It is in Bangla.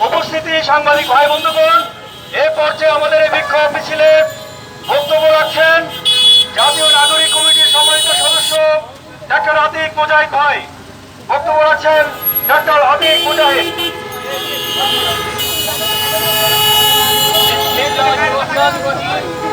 উপস্থিতি সাংবাদিক ভাই বন্ধুগণ এ পর্যায়ে আমাদের এই বিক্ষোভ মিছিলে বক্তব্য রাখছেন জাতীয় নাগরিক কমিটির সম্মানিত সদস্য ডাক্তার আতিক মুজাহিদ ভাই বক্তব্য রাখছেন ডাক্তার আতিক মুজাহিদ Thank you.